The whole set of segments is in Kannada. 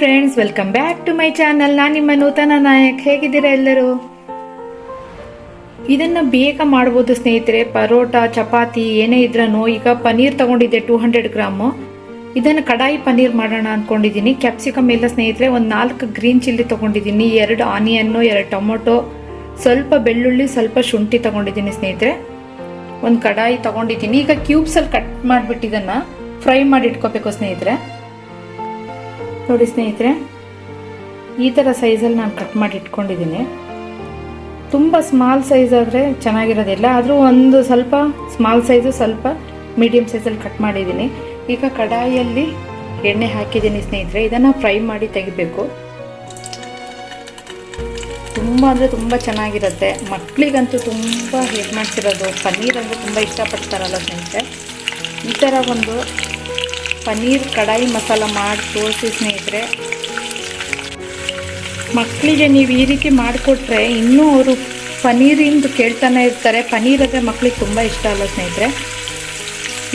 Friends welcome back to my channel ನಾನು ನಿಮ್ಮ ನೂತನ ನಾಯಕ್. ಹೇಗಿದ್ದೀರಾ ಎಲ್ಲರೂ? ಇದನ್ನ ಬೇಗ ಮಾಡ್ಬೋದು ಸ್ನೇಹಿತರೆ, ಪರೋಟ, ಚಪಾತಿ, ಏನೇ ಇದ್ರೂ ಈಗ ಪನ್ನೀರ್ ತಗೊಂಡಿದ್ದೆ ಟೂ ಹಂಡ್ರೆಡ್ ಗ್ರಾಮು. ಇದನ್ನು ಕಡಾಯಿ ಪನ್ನೀರ್ ಮಾಡೋಣ ಅಂದ್ಕೊಂಡಿದ್ದೀನಿ ಕ್ಯಾಪ್ಸಿಕಮ್ ಎಲ್ಲ ಸ್ನೇಹಿತರೆ, ಒಂದು ನಾಲ್ಕು ಗ್ರೀನ್ ಚಿಲ್ಲಿ ತೊಗೊಂಡಿದ್ದೀನಿ. ಎರಡು ಆನಿಯನ್ನು ಎರಡು ಟೊಮೊಟೊ, ಸ್ವಲ್ಪ ಬೆಳ್ಳುಳ್ಳಿ, ಸ್ವಲ್ಪ ಶುಂಠಿ ತೊಗೊಂಡಿದ್ದೀನಿ ಸ್ನೇಹಿತರೆ. ಒಂದು ಕಡಾಯಿ ತೊಗೊಂಡಿದ್ದೀನಿ. ಈಗ ಕ್ಯೂಬ್ಸಲ್ಲಿ ಕಟ್ ಮಾಡಿಬಿಟ್ಟು ಇದನ್ನು ಫ್ರೈ ಮಾಡಿ ಇಟ್ಕೋಬೇಕು ಸ್ನೇಹಿತರೆ. ನೋಡಿ ಸ್ನೇಹಿತರೆ, ಈ ಥರ ಸೈಜಲ್ಲಿ ನಾನು ಕಟ್ ಮಾಡಿ ಇಟ್ಕೊಂಡಿದ್ದೀನಿ. ತುಂಬ ಸ್ಮಾಲ್ ಸೈಜ್ ಆದರೆ ಚೆನ್ನಾಗಿರೋದಿಲ್ಲ. ಆದರೂ ಒಂದು ಸ್ವಲ್ಪ ಸ್ಮಾಲ್ ಸೈಜು ಸ್ವಲ್ಪ ಮೀಡಿಯಮ್ ಸೈಜಲ್ಲಿ ಕಟ್ ಮಾಡಿದ್ದೀನಿ. ಈಗ ಕಡಾಯಿಯಲ್ಲಿ ಎಣ್ಣೆ ಹಾಕಿದ್ದೀನಿ ಸ್ನೇಹಿತರೆ. ಇದನ್ನು ಫ್ರೈ ಮಾಡಿ ತೆಗಿಬೇಕು. ತುಂಬ ಅಂದರೆ ತುಂಬ ಚೆನ್ನಾಗಿರುತ್ತೆ. ಮಕ್ಕಳಿಗಂತೂ ತುಂಬ ಹೇಗೆ ಮಾಡ್ತಿರೋದು. ಪನ್ನೀರ್ ಅಂದರೆ ತುಂಬ ಇಷ್ಟಪಡ್ತಾರಲ್ಲ ಸ್ನೇಹಿತರೆ. ಈ ಥರ ಒಂದು ಪನ್ನೀರ್ ಕಡಾಯಿ ಮಸಾಲ ಮಾಡಿ ತೋರಿಸಿ ಸ್ನೇಹಿತರೆ. ಮಕ್ಕಳಿಗೆ ನೀವು ಈ ರೀತಿ ಮಾಡಿಕೊಟ್ರೆ ಇನ್ನೂ ಅವರು ಪನ್ನೀರಿಂದು ಕೇಳ್ತಾನೆ ಇರ್ತಾರೆ. ಪನ್ನೀರ್ ಅಂದರೆ ಮಕ್ಕಳಿಗೆ ತುಂಬ ಇಷ್ಟ ಅಲ್ಲ ಸ್ನೇಹಿತರೆ?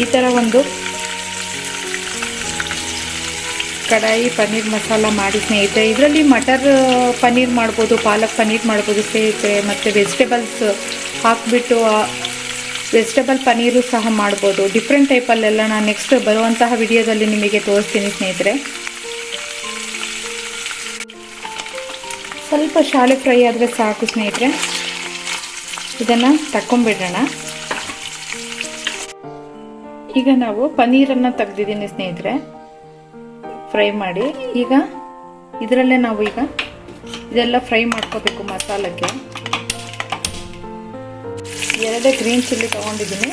ಈ ಥರ ಒಂದು ಕಡಾಯಿ ಪನ್ನೀರ್ ಮಸಾಲ ಮಾಡಿ ಸ್ನೇಹಿತರೆ. ಇದರಲ್ಲಿ ಮಟರ್ ಪನ್ನೀರ್ ಮಾಡ್ಬೋದು, ಪಾಲಕ್ ಪನ್ನೀರ್ ಮಾಡ್ಬೋದು ಸ್ನೇಹಿತರೆ. ಮತ್ತು ವೆಜಿಟೇಬಲ್ಸ್ ಹಾಕಿಬಿಟ್ಟು ವೆಜಿಟೇಬಲ್ ಪನ್ನೀರು ಸಹ ಮಾಡ್ಬೋದು. ಡಿಫ್ರೆಂಟ್ ಟೈಪಲ್ಲೆಲ್ಲ ನಾನು ನೆಕ್ಸ್ಟ್ ಬರುವಂತಹ ವಿಡಿಯೋದಲ್ಲಿ ನಿಮಗೆ ತೋರಿಸ್ತೀನಿ ಸ್ನೇಹಿತರೆ. ಸ್ವಲ್ಪ ಶಾಲೆ ಫ್ರೈ ಆದರೆ ಸಾಕು ಸ್ನೇಹಿತರೆ. ಇದನ್ನು ತಕ್ಕೊಂಬಿಡೋಣ ಈಗ ನಾವು ಪನ್ನೀರನ್ನು ತೆಗ್ದಿದ್ದೀನಿ ಸ್ನೇಹಿತರೆ. ಫ್ರೈ ಮಾಡಿ. ಈಗ ಇದರಲ್ಲೇ ನಾವು ಈಗ ಇದೆಲ್ಲ ಫ್ರೈ ಮಾಡ್ಕೋಬೇಕು ಮಸಾಲಕ್ಕೆ. ಎರಡೇ ಗ್ರೀನ್ ಚಿಲ್ಲಿ ತೊಗೊಂಡಿದ್ದೀನಿ.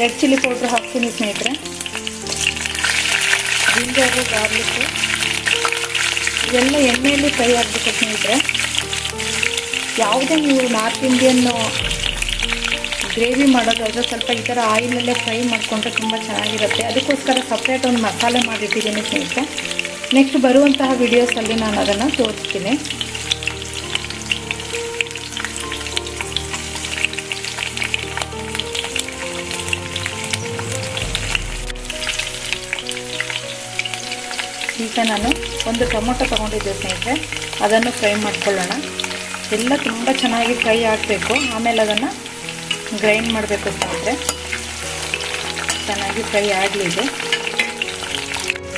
ರೆಡ್ ಚಿಲ್ಲಿ ಪೌಡ್ರ್ ಹಾಕ್ತೀನಿ ಸ್ನೇಹಿತರೆ. ಜಿಂಜರು ಗಾರ್ಲಿಕ್ಕು ಇವೆಲ್ಲ ಎಣ್ಣೆಯಲ್ಲಿ ಫ್ರೈ ಆಗಬೇಕು ಸ್ನೇಹಿತರೆ. ಯಾವುದೇ ನೀವು ನಾರ್ತ್ ಇಂಡಿಯನ್ನು ಗ್ರೇವಿ ಮಾಡೋದಾದ್ರೆ ಸ್ವಲ್ಪ ಈ ಥರ ಆಯಿಲಲ್ಲೇ ಫ್ರೈ ಮಾಡಿಕೊಂಡ್ರೆ ತುಂಬ ಚೆನ್ನಾಗಿರುತ್ತೆ. ಅದಕ್ಕೋಸ್ಕರ ಸಪ್ರೇಟ್ ಒಂದು ಮಸಾಲೆ ಮಾಡಿಟ್ಟಿದ್ದೀನಿ ಸ್ನೇಹಿತರೆ. ನೆಕ್ಸ್ಟ್ ಬರುವಂತಹ ವಿಡಿಯೋಸಲ್ಲಿ ನಾನು ಅದನ್ನು ತೋರಿಸ್ತೀನಿ. ಈಗ ನಾನು ಒಂದು ಟೊಮೊಟೊ ತೊಗೊಂಡಿದ್ದೆ ಸ್ನೇಹಿತರೆ. ಅದನ್ನು ಫ್ರೈ ಮಾಡ್ಕೊಳ್ಳೋಣ. ಎಲ್ಲ ತುಂಬ ಚೆನ್ನಾಗಿ ಫ್ರೈ ಆಗಬೇಕು. ಆಮೇಲೆ ಅದನ್ನು ಗ್ರೈಂಡ್ ಮಾಡಬೇಕು ಸ್ನೇಹಿತರೆ. ಚೆನ್ನಾಗಿ ಫ್ರೈ ಆಗಲಿ ಇದು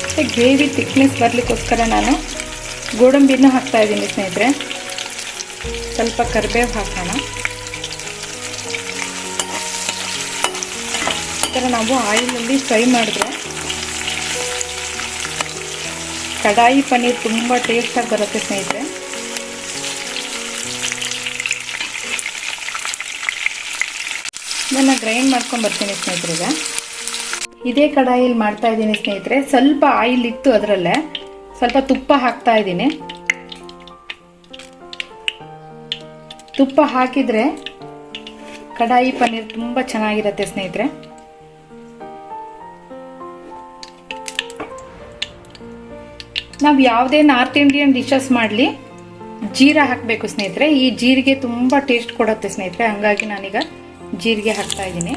ಮತ್ತು ಗ್ರೇವಿ ತಿಕ್ನೆಸ್ ಬರಲಿಕ್ಕೋಸ್ಕರ ನಾನು ಗೋಡಂಬಿನೂ ಹಾಕ್ತಾ ಇದ್ದೀನಿ ಸ್ನೇಹಿತರೆ. ಸ್ವಲ್ಪ ಕರಿಬೇವು ಹಾಕೋಣ. ಈ ಥರ ನಾವು ಆಯಿಲಲ್ಲಿ ಫ್ರೈ ಮಾಡಿದ್ರೆ ಕಡಾಯಿ ಪನ್ನೀರ್ ತುಂಬ ಟೇಸ್ಟಾಗಿ ಬರುತ್ತೆ ಸ್ನೇಹಿತರೆ. ಇದನ್ನು ಗ್ರೈಂಡ್ ಮಾಡ್ಕೊಂಡು ಬರ್ತೀನಿ ಈಗ. ಇದೇ ಕಡಾಯಿಲಿ ಮಾಡ್ತಾ ಇದ್ದೀನಿ ಸ್ನೇಹಿತರೆ. ಸ್ವಲ್ಪ ಆಯಿಲ್ ಇತ್ತು ಅದರಲ್ಲೇ ಸ್ವಲ್ಪ ತುಪ್ಪ ಹಾಕ್ತಾ ಇದ್ದೀನಿ. ತುಪ್ಪ ಹಾಕಿದರೆ ಕಡಾಯಿ ಪನ್ನೀರ್ ತುಂಬ ಚೆನ್ನಾಗಿರುತ್ತೆ ಸ್ನೇಹಿತರೆ. ನಾವು ಯಾವುದೇ ನಾರ್ತ್ ಇಂಡಿಯನ್ ಡಿಶಸ್ ಮಾಡಲಿ, ಜೀರಾ ಹಾಕಬೇಕು ಸ್ನೇಹಿತರೆ. ಈ ಜೀರಿಗೆ ತುಂಬ ಟೇಸ್ಟ್ ಕೊಡುತ್ತೆ ಸ್ನೇಹಿತರೆ. ಹಂಗಾಗಿ ನಾನೀಗ ಜೀರಿಗೆ ಹಾಕ್ತಾ ಇದ್ದೀನಿ.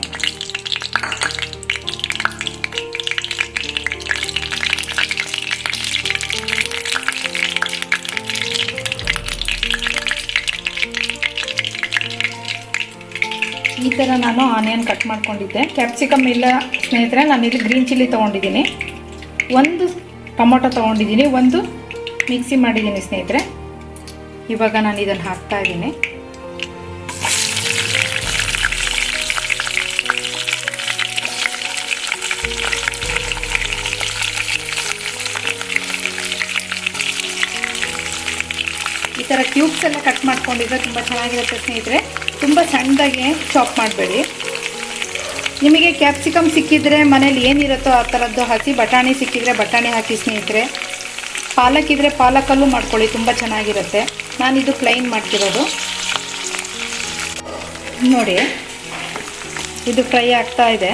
ಈ ಥರ ನಾನು ಆನಿಯನ್ ಕಟ್ ಮಾಡ್ಕೊಂಡಿದ್ದೆ. ಕ್ಯಾಪ್ಸಿಕಮ್ ಇಲ್ಲ ಸ್ನೇಹಿತರೆ ನಾನು ಇಲ್ಲಿ ಗ್ರೀನ್ ಚಿಲ್ಲಿ ತೊಗೊಂಡಿದ್ದೀನಿ. ಒಂದು ಟೊಮೊಟೊ ತೊಗೊಂಡಿದ್ದೀನಿ. ಒಂದು ಮಿಕ್ಸಿ ಮಾಡಿದ್ದೀನಿ ಸ್ನೇಹಿತರೆ. ಇವಾಗ ನಾನು ಇದನ್ನು ಹಾಕ್ತಾ ಇದ್ದೀನಿ. ಈ ಥರ ಕ್ಯೂಬ್ಸ್ ಎಲ್ಲ ಕಟ್ ಮಾಡ್ಕೊಂಡಿದ್ರೆ ತುಂಬ ಚೆನ್ನಾಗಿರುತ್ತೆ ಸ್ನೇಹಿತರೆ. ತುಂಬ ಸಣ್ಣದಾಗಿ ಚಾಪ್ ಮಾಡಬೇಡಿ. ನಿಮಗೆ ಕ್ಯಾಪ್ಸಿಕಮ್ ಸಿಕ್ಕಿದ್ರೆ ಮನೇಲಿ ಏನಿರುತ್ತೋ ಆ ಥರದ್ದು ಹಾಕಿ, ಬಟಾಣಿ ಸಿಕ್ಕಿದರೆ ಬಟಾಣಿ ಹಾಕಿ ಸ್ನೇಹಿತರೆ. ಪಾಲಕ್ ಇದ್ದರೆ ಪಾಲಕಲ್ಲೂ ಮಾಡ್ಕೊಳ್ಳಿ, ತುಂಬ ಚೆನ್ನಾಗಿರುತ್ತೆ. ನಾನಿದು ಕ್ಲೈನ್ ಮಾಡ್ತಿರೋದು. ನೋಡಿ, ಇದು ಫ್ರೈ ಆಗ್ತಾ ಇದೆ.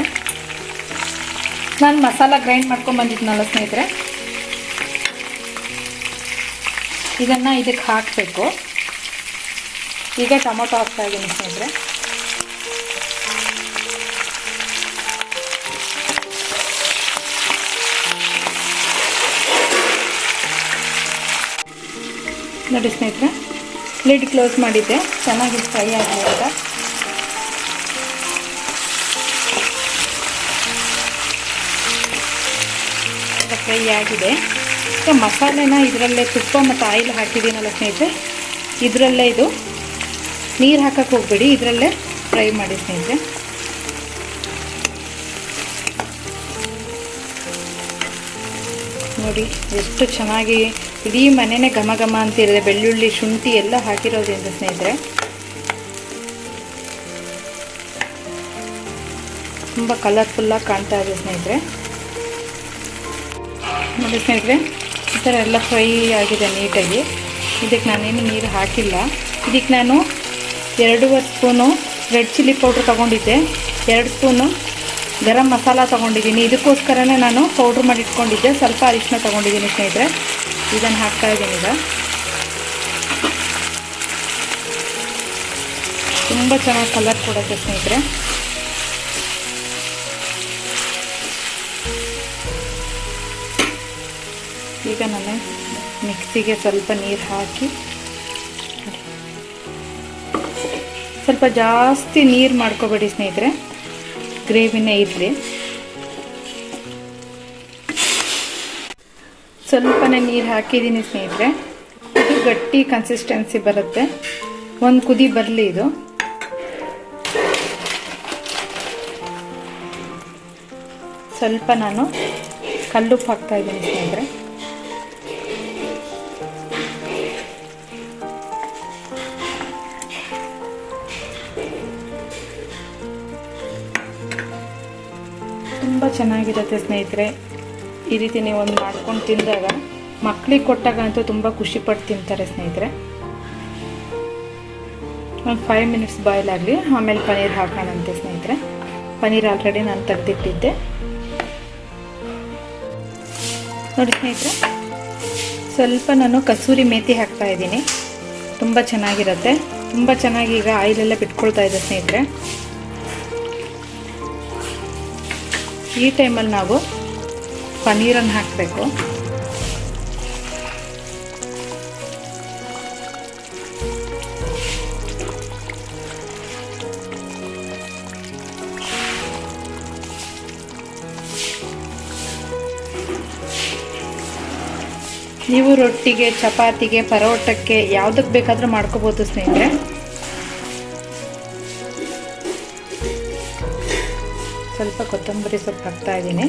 ನಾನು ಮಸಾಲ ಗ್ರೈಂಡ್ ಮಾಡ್ಕೊಂಡು ಬಂದಿದ್ನಲ್ಲ ಸ್ನೇಹಿತರೆ. ಇದನ್ನು ಇದಕ್ಕೆ ಹಾಕಬೇಕು. ಈಗ ಟೊಮೊಟೊ ಹಾಕ್ತಾ ಇದ್ದೀನಿ ಸ್ನೇಹಿತರೆ. ನೋಡಿ ಸ್ನೇಹಿತರೆ ಲಿಡ್ ಕ್ಲೋಸ್ ಮಾಡಿದ್ದೆ. ಚೆನ್ನಾಗಿ ಫ್ರೈ ಆಗಲಿ ಅಂತ ಫ್ರೈ ಆಗಿದೆ. ಮತ್ತು ಮಸಾಲೆನ ಇದರಲ್ಲೇ ತುಪ್ಪ ಮತ್ತು ಆಯಿಲ್ ಹಾಕಿದ್ದೀನಲ್ಲ ಸ್ನೇಹಿತರೆ, ಇದರಲ್ಲೇ ಇದು ನೀರು ಹಾಕಕ್ಕೆ ಹೋಗ್ಬೇಡಿ, ಇದರಲ್ಲೇ ಫ್ರೈ ಮಾಡಿ ಸ್ನೇಹಿತರೆ. ನೋಡಿ, ಎಷ್ಟು ಚೆನ್ನಾಗಿ ಇಡೀ ಮನೆಯೇ ಘಮ ಘಮ ಅಂತಿರುತ್ತೆ ಬೆಳ್ಳುಳ್ಳಿ, ಶುಂಠಿ ಎಲ್ಲ ಹಾಕಿರೋದ್ರಿಂದ ಸ್ನೇಹಿತರೆ. ತುಂಬ ಕಲರ್ಫುಲ್ಲಾಗಿ ಕಾಣ್ತಾ ಇದೆ ಸ್ನೇಹಿತರೆ. ನೋಡಿ ಸ್ನೇಹಿತರೆ, ಈ ಥರ ಎಲ್ಲ ಫ್ರೈ ಆಗಿದೆ ನೀಟಾಗಿ. ಇದಕ್ಕೆ ನಾನೇನು ನೀರು ಹಾಕಿಲ್ಲ. ಇದಕ್ಕೆ ನಾನು ಎರಡೂವರೆ ಸ್ಪೂನು ರೆಡ್ ಚಿಲ್ಲಿ ಪೌಡ್ರ್ ತೊಗೊಂಡಿದ್ದೆ. ಎರಡು ಸ್ಪೂನು ಗರಂ ಮಸಾಲ ತೊಗೊಂಡಿದ್ದೀನಿ. ಇದಕ್ಕೋಸ್ಕರನೇ ನಾನು ಪೌಡ್ರ್ ಮಾಡಿ ಇಟ್ಕೊಂಡಿದ್ದೆ ಸ್ವಲ್ಪ ಅರಿಶಿನ ತೊಗೊಂಡಿದ್ದೀನಿ ಸ್ನೇಹಿತರೆ. ಇದನ್ನು ಹಾಕ್ತಾ ಇದ್ದೀನಿ ಈಗ. ತುಂಬ ಚೆನ್ನಾಗಿ ಕಲರ್ ಕೊಡುತ್ತೆ ಸ್ನೇಹಿತರೆ. ಈಗ ನಾನು ಮಿಕ್ಸಿಗೆ ಸ್ವಲ್ಪ ನೀರು ಹಾಕಿ, ಸ್ವಲ್ಪ ಜಾಸ್ತಿ ನೀರು ಮಾಡ್ಕೋಬೇಡಿ ಸ್ನೇಹಿತರೆ. ಗ್ರೇವಿನೇ ಇರಲಿ. ಸ್ವಲ್ಪನೇ ನೀರು ಹಾಕಿದ್ದೀನಿ ಸ್ನೇಹಿತರೆ. ಇದು ಗಟ್ಟಿ ಕನ್ಸಿಸ್ಟೆನ್ಸಿ ಬರುತ್ತೆ. ಒಂದು ಕುದಿ ಬರಲಿ ಇದು. ಸ್ವಲ್ಪ ನಾನು ಕಲ್ಲುಪ್ಪು ಹಾಕ್ತಾ ಸ್ನೇಹಿತರೆ. ತುಂಬ ಚೆನ್ನಾಗಿರುತ್ತೆ ಸ್ನೇಹಿತರೆ. ಈ ರೀತಿ ನೀವು ಒಂದು ಮಾಡ್ಕೊಂಡು ತಿಂದಾಗ ಮಕ್ಕಳಿಗೆ ಕೊಟ್ಟಾಗ ಅಂತೂ ತುಂಬ ಖುಷಿಪಟ್ಟು ತಿಂತಾರೆ ಸ್ನೇಹಿತರೆ. ಒಂದು ಫೈವ್ ಮಿನಿಟ್ಸ್ ಬಾಯ್ಲ್ ಆಗಲಿ, ಆಮೇಲೆ ಪನ್ನೀರ್ ಹಾಕೋಣಂತೆ ಸ್ನೇಹಿತರೆ. ಪನ್ನೀರ್ ಆಲ್ರೆಡಿ ನಾನು ತೆಗೆದಿಟ್ಟಿದ್ದೆ. ನೋಡಿ ಸ್ನೇಹಿತರೆ, ಸ್ವಲ್ಪ ನಾನು ಕಸೂರಿ ಮೇಥಿ ಹಾಕ್ತಾ ಇದ್ದೀನಿ. ತುಂಬ ಚೆನ್ನಾಗಿರುತ್ತೆ. ತುಂಬ ಚೆನ್ನಾಗಿ ಈಗ ಆಯಿಲೆಲ್ಲ ಬಿಟ್ಕೊಳ್ತಾ ಇದೆ ಸ್ನೇಹಿತರೆ. ಈ ಟೈಮಲ್ಲಿ ನಾವು ಪನ್ನೀರನ್ನು ಹಾಕಬೇಕು. ನೀವು ರೊಟ್ಟಿಗೆ ಚಪಾತಿಗೆ ಪರೋಟಕ್ಕೆ ಯಾವುದಕ್ಕೆ ಬೇಕಾದರೂ ಮಾಡ್ಕೋಬೋದು ಸ್ನೇಹಿತರೆ. ಸ್ವಲ್ಪ ಕೊತ್ತಂಬರಿ ಸೊಪ್ಪು ಹಾಕ್ತಾ ಇದ್ದೀನಿ.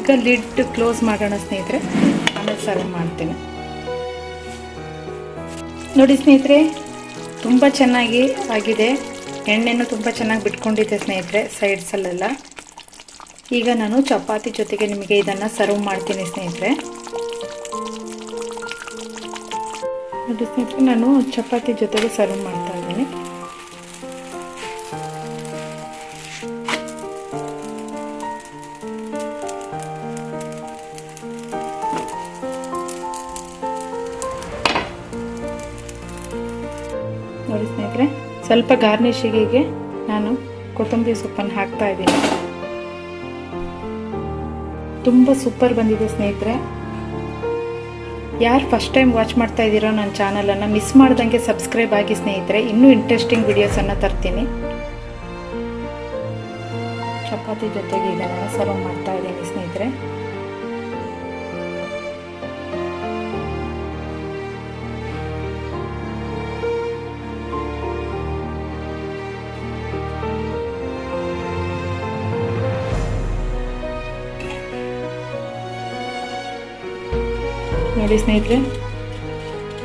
ಈಗ ಲಿಡ್ ಕ್ಲೋಸ್ ಮಾಡೋಣ ಸ್ನೇಹಿತರೆ. ಆಮೇಲೆ ಸರ್ವ್ ಮಾಡ್ತೀನಿ. ನೋಡಿ ಸ್ನೇಹಿತರೆ, ತುಂಬ ಚೆನ್ನಾಗಿ ಆಗಿದೆ. ಎಣ್ಣೆನೂ ತುಂಬ ಚೆನ್ನಾಗಿ ಬಿಟ್ಕೊಂಡಿದ್ದೆ ಸ್ನೇಹಿತರೆ, ಸೈಡ್ಸಲ್ಲೆಲ್ಲ. ಈಗ ನಾನು ಚಪಾತಿ ಜೊತೆಗೆ ನಿಮಗೆ ಇದನ್ನು ಸರ್ವ್ ಮಾಡ್ತೀನಿ ಸ್ನೇಹಿತರೆ. ನೋಡಿ ಸ್ನೇಹಿತರೆ, ನಾನು ಚಪಾತಿ ಜೊತೆಗೆ ಸರ್ವ್ ಮಾಡ್ತಾ ನೋಡಿ ಸ್ನೇಹಿತರೆ, ಸ್ವಲ್ಪ ಗಾರ್ನಿಷಿಗೆ ನಾನು ಕೊತ್ತಂಬರಿ ಸೊಪ್ಪನ್ನು ಹಾಕ್ತಾ ಇದ್ದೀನಿ. ತುಂಬ ಸೂಪರ್ ಬಂದಿದೆ ಸ್ನೇಹಿತರೆ. ಯಾರು ಫಸ್ಟ್ ಟೈಮ್ ವಾಚ್ ಮಾಡ್ತಾ ಇದ್ದೀರೋ ನನ್ನ ಚಾನಲನ್ನು ಮಿಸ್ ಮಾಡ್ದಂಗೆ ಸಬ್ಸ್ಕ್ರೈಬ್ ಆಗಿ ಸ್ನೇಹಿತರೆ, ಇನ್ನೂ ಇಂಟ್ರೆಸ್ಟಿಂಗ್ ವಿಡಿಯೋಸನ್ನು ತರ್ತೀನಿ. ಚಪಾತಿ ಜೊತೆಗೆ ಇದನ್ನು ಸರ್ವ್ ಮಾಡ್ತಾ ಇದ್ದೀನಿ ಸ್ನೇಹಿತರೆ. ನೋಡಿ ಸ್ನೇಹಿತರೆ.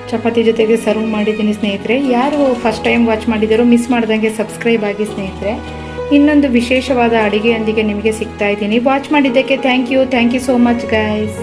ಚಪಾತಿ ಜೊತೆಗೆ ಸರ್ವ್ ಮಾಡಿದ್ದೀನಿ ಸ್ನೇಹಿತರೆ. ಯಾರು ಫಸ್ಟ್ ಟೈಮ್ ವಾಚ್ ಮಾಡಿದಾರೋ ಮಿಸ್ ಮಾಡ್ದಂಗೆ ಸಬ್ಸ್ಕ್ರೈಬ್ ಆಗಿ ಸ್ನೇಹಿತರೆ. ಇನ್ನೊಂದು ವಿಶೇಷವಾದ ಅಡುಗೆಯೊಂದಿಗೆ ನಿಮಗೆ ಸಿಗ್ತಾ ಇದ್ದೀನಿ. ವಾಚ್ ಮಾಡಿದ್ದಕ್ಕೆ thank you thank you so much guys